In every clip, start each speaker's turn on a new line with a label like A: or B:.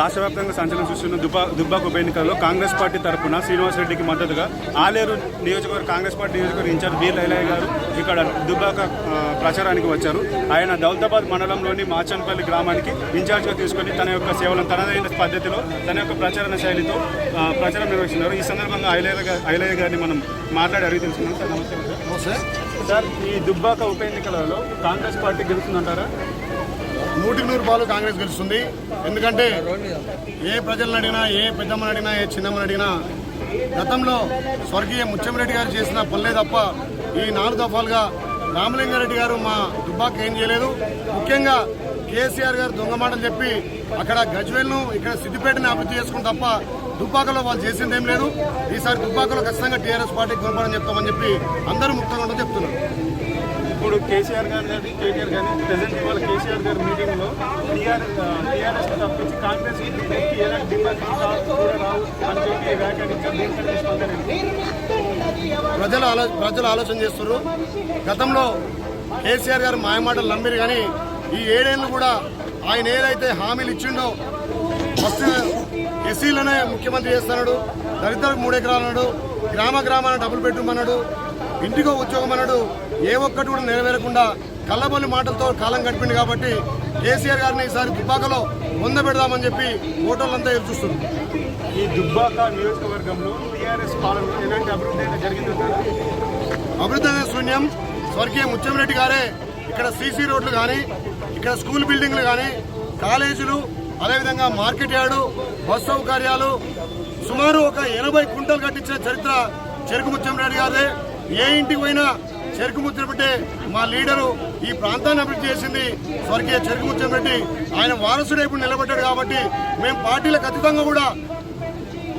A: రాష్ట్ర వ్యాప్తంగా సంచలనం చూస్తున్న దుబ్బా దుబ్బాక ఉప ఎన్నికల్లో కాంగ్రెస్ పార్టీ తరఫున శ్రీనివాస్ రెడ్డికి మద్దతుగా ఆలేరు నియోజకవర్గ కాంగ్రెస్ పార్టీ నియోజకవర్గ ఇన్ఛార్జ్ బి. లైలయ్య గారు ఇక్కడ దుబ్బాక ప్రచారానికి వచ్చారు. ఆయన దౌలతాబాద్ మండలంలోని మాచన్పల్లి గ్రామానికి ఇన్ఛార్జ్గా తీసుకొని తన యొక్క సేవలను తనదైన పద్ధతిలో తన యొక్క ప్రచారణ శైలితో ప్రచారం నిర్వహిస్తున్నారు. ఈ సందర్భంగా ఐలయ్య ఐలయ్య గారిని మనం మాట్లాడి అడిగి తెలుసుకున్నాం సార్ నమస్తే. సార్. సార్ ఈ దుబ్బాక ఉప ఎన్నికలలో కాంగ్రెస్ పార్టీ గెలుస్తుందంటారా?
B: నూటికి నూరు పాలు కాంగ్రెస్ గెలుస్తుంది. ఎందుకంటే ఏ ప్రజలను అడిగినా ఏ పెద్దమ్మని అడిగినా ఏ చిన్నమ్మని అడిగినా గతంలో స్వర్గీయ ముత్యంరెడ్డి గారు చేసిన పనులే తప్ప ఈ నాలుగు దఫాలుగా రామలింగారెడ్డి గారు మా దుబ్బాక ఏం చేయలేదు. ముఖ్యంగా కేసీఆర్ గారు దొంగ మాటలు చెప్పి అక్కడ గజ్వేల్ను ఇక్కడ సిద్దిపేటని అభివృద్ధి చేసుకుని తప్ప దుబ్బాకలో వాళ్ళు చేసింది ఏం లేదు. ఈసారి దుబ్బాకలో ఖచ్చితంగా టీఆర్ఎస్ పార్టీకి కొనపడని చెప్తామని చెప్పి అందరూ ముక్తంగా ఉండని చెప్తున్నారు.
A: ఇప్పుడు కేసీఆర్ గారు కానీ కేటీఆర్ కానీ ప్రజెంట్ ఇవాళ కేసీఆర్ గారి మీటింగ్లో టీఆర్ఎస్ టీఆర్ఎస్ తప్పించి కాంగ్రెస్కి ఎలాంటి డిమాండ్ కూడా రావు అని చెప్పి వ్యాఖ్యానించారు. దీనికంటే
B: ప్రజలు ఆలో ప్రజలు ఆలోచన చేస్తున్నారు. గతంలో కేసీఆర్ గారు మాయమాటలు నమ్మిరు కానీ ఈ ఏడేళ్ళు కూడా ఆయన ఏదైతే హామీలు ఇచ్చిండో ఫస్ట్ ఎస్సీలనే ముఖ్యమంత్రి చేస్తున్నాడు దళితులకు మూడు ఎకరాలు అన్నాడు గ్రామ గ్రామాన డబ్బులు పెట్టుమన్నాడు ఇంటికో ఉద్యోగం అన్నాడు ఏ ఒక్కటి కూడా నెరవేరకుండా కళ్ళబొల్లి మాటలతో కాలం గడిపింది కాబట్టి కేసీఆర్ గారిని ఈసారి దుబ్బాకలో వంద పెడదామని చెప్పి ఓటర్లంతా ఎదురు చూస్తున్నారు.
A: ఈ దుబ్బాక నియోజకవర్గంలో టీఆర్ఎస్ పాలన ఎలాంటి అభివృద్ధి జరిగిందంటారా?
B: అభివృద్ధి అనే శూన్యం. స్వర్గీయ ముత్యంరెడ్డి గారే ఇక్కడ సీసీ రోడ్లు కానీ ఇక్కడ స్కూల్ బిల్డింగ్లు కానీ కాలేజీలు అదేవిధంగా మార్కెట్ యార్డు బస్ సౌకర్యాలు సుమారు ఒక ఎనభై కుంటలు కట్టించిన చరిత్ర చెరుకు ముత్యంరెడ్డి గారే ఏ ఇంటికి పోయినా చెరుకు ముత్యంరెడ్డి మా లీడరు ఈ ప్రాంతాన్ని అభివృద్ధి చేసింది. స్వర్గీయ చెరుకు ముత్యంరెడ్డి ఆయన వారసుడే ఇప్పుడు నిలబడ్డాడు కాబట్టి మేము పార్టీలకు అతీతంగా కూడా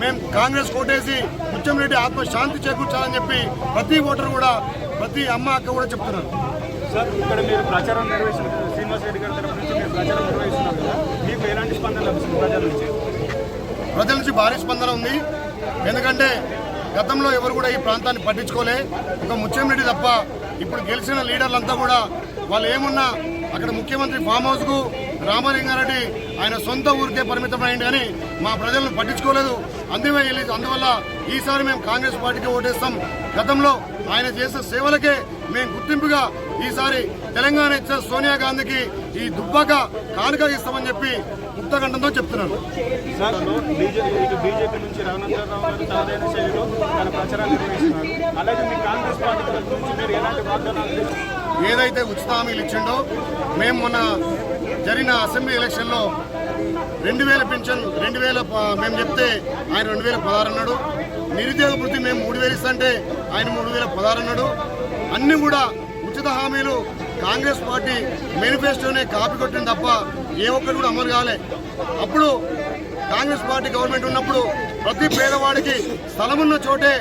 B: మేము కాంగ్రెస్ కోటేసి ముత్యంరెడ్డి ఆత్మ శాంతి చేకూర్చాలని చెప్పి ప్రతి ఓటర్ కూడా ప్రతి అమ్మ అక్క కూడా చెప్తున్నారు.
A: సార్ ఇక్కడ మీరు ప్రచారం నిర్వహిస్తున్నారు శ్రీనివాస్ రెడ్డి గారి తరఫు నుంచి మీరు ప్రచారం నిర్వహిస్తున్నారు కదా మీకు ఎలాంటి స్పందన లభిస్తుంది ప్రజల నుంచి?
B: ప్రజల నుంచి భారీ స్పందన ఉంది. ఎందుకంటే గతంలో ఎవరు కూడా ఈ ప్రాంతాన్ని పట్టించుకోలే. ఒక ముత్యంరెడ్డి తప్ప ఇప్పుడు గెలిచిన లీడర్లంతా కూడా వాళ్ళు ఏమున్నా అక్కడ ముఖ్యమంత్రి ఫామ్ హౌస్కు రామలింగారెడ్డి ఆయన సొంత ఊరికే పరిమితమైంది కానీ మా ప్రజలను పట్టించుకోలేదు. అందువల్ల అందువల్ల ఈసారి మేము కాంగ్రెస్ పార్టీకి ఓటేస్తాం. గతంలో ఆయన చేసిన సేవలకే మేము గుర్తింపుగా ఈసారి తెలంగాణ ఇచ్చిన సోనియా గాంధీకి ఈ దుబ్బాక కానుక ఇస్తామని చెప్పి ముక్తగండంతో
A: బీజేపీ బీజేపీ నుంచి రఘునందరావు గారు తనదైన శైలిలో తన ప్రచారాన్ని నిర్వహిస్తున్నారు. అలాగే మీ కాంగ్రెస్ పార్టీ తరఫు నుంచి మీరు ఎలాంటి వాగ్దానాలు చేస్తున్నారు?
B: ఏదైతే ఉచిత హామీలు ఇచ్చిండో మేము మొన్న జరిగిన అసెంబ్లీ ఎలక్షన్లో రెండు వేల పెన్షన్ రెండు వేల మేము చెప్తే ఆయన రెండు వేల పదహారు అన్నాడు. నిరుద్యోగ వృత్తి మేము మూడు వేలు ఇస్తుంటే ఆయన మూడు వేల పదహారు అన్నాడు. అన్ని కూడా ఉచిత హామీలు కాంగ్రెస్ పార్టీ మేనిఫెస్టోనే కాపీ కొట్టింది తప్ప ఏ ఒక్కటి కూడా అమలు కాలే. అప్పుడు కాంగ్రెస్ పార్టీ గవర్నమెంట్ ఉన్నప్పుడు ప్రతి పేదవాడికి స్థలమున్న చోటే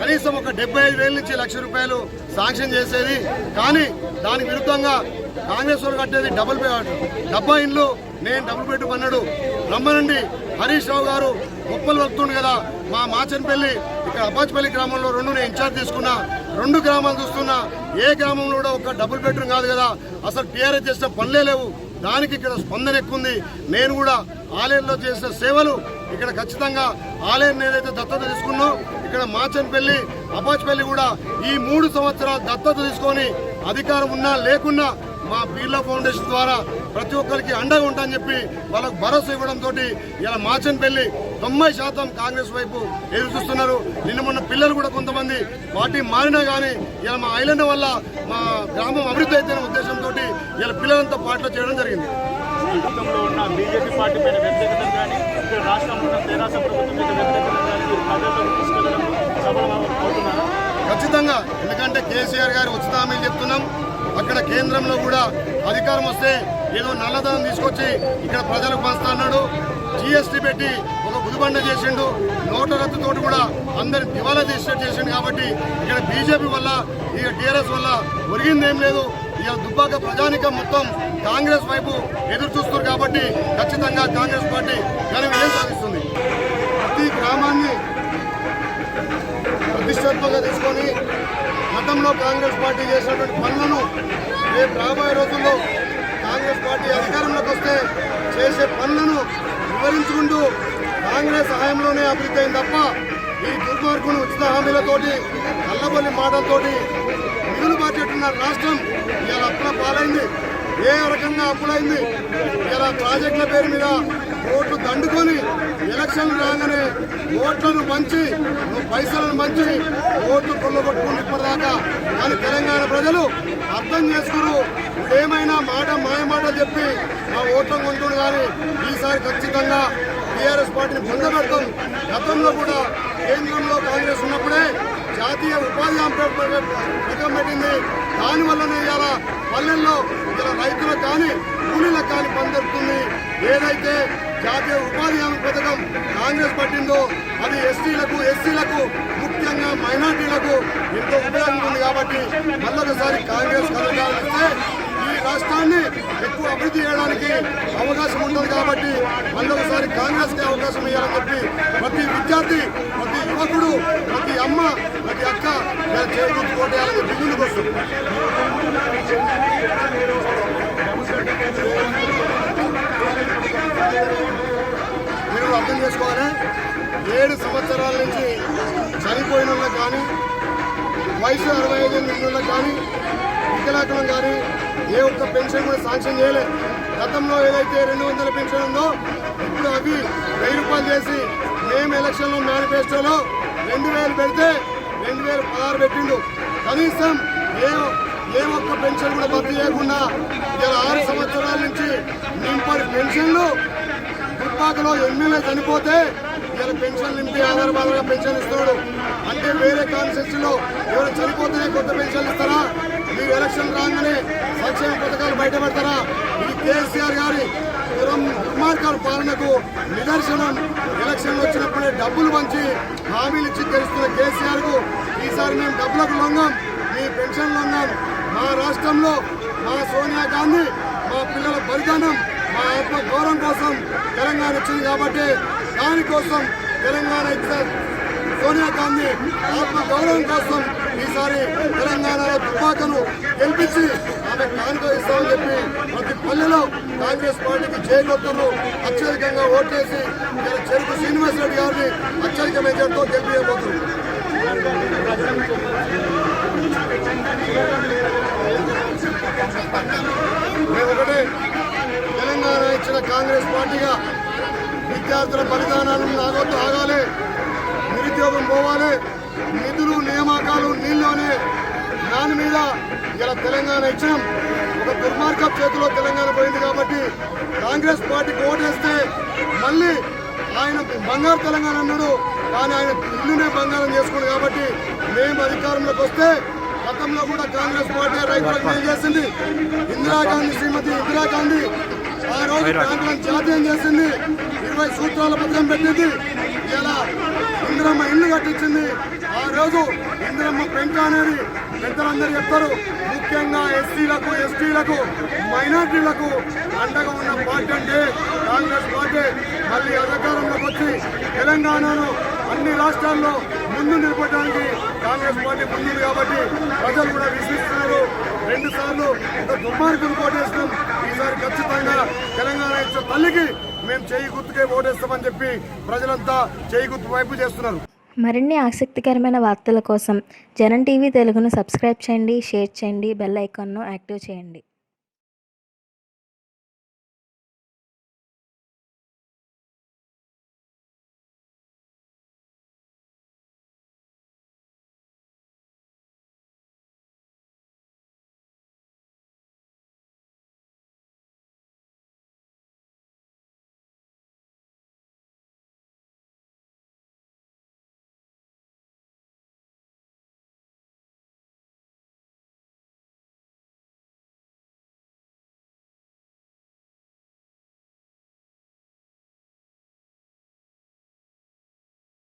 B: కనీసం ఒక డెబ్బై ఐదు వేల నుంచి లక్ష రూపాయలు శాంక్షన్ చేసేది. కానీ దానికి విరుద్ధంగా కాంగ్రెస్ వాళ్ళు కట్టేది డబుల్ బెడ్ డబ్బా ఇండ్లు నేను డబుల్ బెడ్ అన్నాడు. రమ్మనండి హరీష్ రావు గారు గొప్పలు వస్తుండు కదా. మా మాచన్పల్లి ఇక్కడ అపాచిపల్లి గ్రామంలో రెండు నేను ఇన్ఛార్జ్ తీసుకున్నా. రెండు గ్రామాలు చూస్తున్నా. ఏ గ్రామంలో కూడా ఒక డబుల్ బెడ్రూమ్ కాదు కదా. అసలు టీఆర్ఎస్ చేసిన పనులే లేవు. దానికి ఇక్కడ స్పందన ఎక్కువ ఉంది నేను కూడా ఆలయంలో చేసిన సేవలు ఇక్కడ ఖచ్చితంగా ఆలయం ఏదైతే దత్తత తీసుకున్నో ఇక్కడ మాచన్పల్లి అపాచ్పల్లి కూడా ఈ మూడు సంవత్సరాలు దత్తత తీసుకొని అధికారం ఉన్నా లేకున్నా మా బిర్లా ఫౌండేషన్ ద్వారా ప్రతి ఒక్కరికి అండగా ఉంటాఅని చెప్పి వాళ్ళకు భరోసా ఇవ్వడంతో ఇలా మాచన్పల్లి తొంభై శాతం కాంగ్రెస్ వైపు ఎదురు చూస్తున్నారు. నిన్న మొన్న పిల్లలు కూడా కొంతమంది పార్టీ మారినా కానీ ఇలా మా ఐలాండ్ వల్ల మా గ్రామం అభివృద్ధి అయితే ఉద్దేశంతో ఇలా పిల్లలంతా పార్టీలో చేయడం జరిగింది.
A: ప్రభుత్వంలో ఉన్న బీజేపీ పార్టీ పైన వ్యతిరేకత కానీ ఇక్కడ రాష్ట్రంలో ఉన్న తెరాస ప్రభుత్వం మీద వ్యతిరేకత కానీ ప్రజల్లోకి
B: ఖచ్చితంగా. ఎందుకంటే కేసీఆర్ గారు ఉచిత హామీలు చెప్తున్నాం. అక్కడ కేంద్రంలో కూడా అధికారం వస్తే ఏదో నల్లధనం తీసుకొచ్చి ఇక్కడ ప్రజలకు పంచుతా అన్నాడు. జీఎస్టీ పెట్టి ఒక చేసిండు నోట రద్దుతో కూడా అందరి దివాలా తీసినట్టు చేసిండు కాబట్టి ఇక్కడ బీజేపీ వల్ల ఇక టీఆర్ఎస్ వల్ల ఒరిగిందేం లేదు. ఇక దుబ్బాక ప్రజానికం మొత్తం కాంగ్రెస్ వైపు ఎదురు చూస్తారు కాబట్టి ఖచ్చితంగా కాంగ్రెస్ పార్టీ ఘన విజయం సాధిస్తుంది? ప్రతి గ్రామాన్ని ప్రతిష్టాత్మకంగా తీసుకొని గతంలో కాంగ్రెస్ పార్టీ చేసినటువంటి పనులను రేపు రాబోయే రోజుల్లో కాంగ్రెస్ పార్టీ అధికారంలోకి వస్తే చేసే పనులను వివరించుకుంటూ కాంగ్రెస్ హయాంలోనే అభివృద్ధి అయింది తప్ప ఈ దుర్మార్గుని ఉచిత హామీలతోటి కల్లబొల్లి మాటలతోటి మిగులు బడ్జెట్ ఉన్న రాష్ట్రం ఇలా అప్పుల పాలైంది. ఏ రకంగా అప్పులైంది? ఇలా ప్రాజెక్టుల పేరు మీద ఓట్లు దండుకొని ఎలక్షన్లు రాగానే ఓట్లను మంచి పైసలను మంచి ఓట్లు కొల్లగొట్టుకుని ఇప్పటిదాకా. కానీ తెలంగాణ ప్రజలు అర్థం చేసుకురు. ఏమైనా మాట మాయమాట చెప్పి ఆ ఓట్లను కొంటుడు కానీ ఈసారి ఖచ్చితంగా టీఆర్ఎస్ పార్టీని పొందబెడతాం గతంలో కూడా కేంద్రంలో కాంగ్రెస్ ఉన్నప్పుడే జాతీయ ఉపాధి పథకం పెట్టింది. దానివల్లనే ఇలా పల్లెల్లో ఇలా రైతులకు కానీ కూలీలకు కానీ పనిదొరుకుతుంది ఏదైతే జాతీయ ఉపాధి హామీ పథకం కాంగ్రెస్ పట్టిందో అది ఎస్టీలకు ఎస్సీలకు ముఖ్యంగా మైనార్టీలకు ఎంతో ఉపయోగం ఉంది కాబట్టి మళ్ళొకసారి కాంగ్రెస్ కలగాలి ఈ రాష్ట్రాన్ని ఎక్కువ అభివృద్ధి చేయడానికి ఉంటుంది కాబట్టి మళ్ళొకసారి కాంగ్రెస్కి అవకాశం ఇవ్వాలని చెప్పి ప్రతి విద్యార్థి ప్రతి యువకుడు ప్రతి అమ్మ ప్రతి అక్క ఇలా చేకూర్చి కోటేయాలని బిల్లులకు వస్తుంది మీరు అర్థం చేసుకోవాలి? ఏడు సంవత్సరాల నుంచి చనిపోయిన వాళ్ళకి కానీ వయసు అరవై ఐదు నిండులకు కానీ వికలాకులం కానీ ఏ ఒక్క పెన్షన్ కూడా శాంక్షన్ చేయలేదు. గతంలో ఏదైతే రెండు వందల పెన్షన్ ఉందో ఇప్పుడు అవి వెయ్యి రూపాయలు చేసి మేము ఎలక్షన్లో మేనిఫెస్టోలో రెండు వేలు పెడితే రెండు వేలు పదహారు పెట్టిండు. కనీసం ఏ ఏ ఒక్క పెన్షన్ కూడా భర్తీ చేయకుండా ఇలా ఆరు సంవత్సరాల నుంచి నింపడి పెన్షన్లు దుబ్బాకలో ఎమ్మెల్యే చనిపోతే ఇలా పెన్షన్ నింపి ఆధారపడంగా పెన్షన్ ఇస్తున్నాడు. అంటే వేరే కాన్స్టిట్యూషన్లో ఎవరు చనిపోతేనే కొత్త పెన్షన్లు ఇస్తారా? మీరు ఎలక్షన్ రాగానే సంక్షేమ పథకాలు బయట పెడతారా ఇది కేసీఆర్ గారి దుర్మార్గాల పాలనకు నిదర్శనం. ఎలక్షన్ వచ్చినప్పుడే డబ్బులు పంచి హామీలు ఇచ్చి గెలుస్తున్న కేసీఆర్కు ఈసారి మేము డబ్బులకు లొంగం మీ పెన్షన్ లొంగం. మా రాష్ట్రంలో మా సోనియా గాంధీ మా పిల్లల బలిదానం మా ఆత్మ గౌరవం కోసం తెలంగాణ వచ్చింది కాబట్టి దానికోసం తెలంగాణ సోనియా గాంధీ ఆత్మ గౌరవం కోసం ఈసారి తెలంగాణలో తుపాకను గెలిపించి ఆమె కానుక ఇస్తామని చెప్పి ప్రతి పల్లెలో కాంగ్రెస్ పార్టీకి చేయగొత్తులు అత్యధికంగా ఓట్లేసి ఇలా చెరుకు శ్రీనివాస్ రెడ్డి గారిని అత్యధిక మెజార్టీతో గెలిపించబోతున్నారు. తెలంగాణ ఇచ్చిన కాంగ్రెస్ పార్టీగా విద్యార్థుల బలిదానాలను నాగొద్దు ఆగాలి. నిరుద్యోగం పోవాలి. నిధులు నియామకాలు నీళ్ళలోనే దాని మీద ఇలా తెలంగాణ ఇచ్చినాం. ఒక దుర్మార్గం చేతిలో తెలంగాణ పోయింది కాబట్టి కాంగ్రెస్ పార్టీకి ఓటేస్తే మళ్ళీ ఆయన బంగారు తెలంగాణ అన్నాడు. కానీ ఆయన ఇల్లునే బంగారం చేసుకున్నాడు కాబట్టి మేము అధికారంలోకి వస్తే గతంలో కూడా కాంగ్రెస్ పార్టీ రైతులకు మేలు చేసింది. ఇందిరాగాంధీ శ్రీమతి ఇందిరాగాంధీ ఆ రోజు బ్యాంకులను జాతీయం చేసింది. ఇరవై సూత్రాల పథకం పెట్టింది. ఇలా ఇందిరమ్మ ఇల్లు కట్టించింది. ఆ రోజు ఇందిరమ్మ పెంట అనేది పెద్దలందరూ చెప్తారు. ముఖ్యంగా ఎస్సీలకు ఎస్టీలకు మైనార్టీలకు అండగా ఉన్న పార్టీ అంటే కాంగ్రెస్ పార్టీ. మళ్ళీ అధికారంలోకి వచ్చి తెలంగాణను అన్ని రాష్ట్రాల్లో ముందు నిలబడడానికి కాంగ్రెస్ పార్టీ ముందుంది కాబట్టి ప్రజలు కూడా విశ్వసిస్తున్నారు. రెండు సార్లు ఒక దుర్మార్గులు ఓటేస్తాం ఈసారి ఖచ్చితంగా తెలంగాణ ఇచ్చిన తల్లికి మేము చేయి గుర్తుకే ఓటేస్తామని చెప్పి ప్రజలంతా చేయి గుర్తు వైపు చేస్తున్నారు.
C: మరిన్ని ఆసక్తికరమైన వార్తల కోసం జనం టీవీ తెలుగును సబ్స్క్రైబ్ చేయండి షేర్ చేయండి బెల్ ఐకాన్ను యాక్టివ్ చేయండి.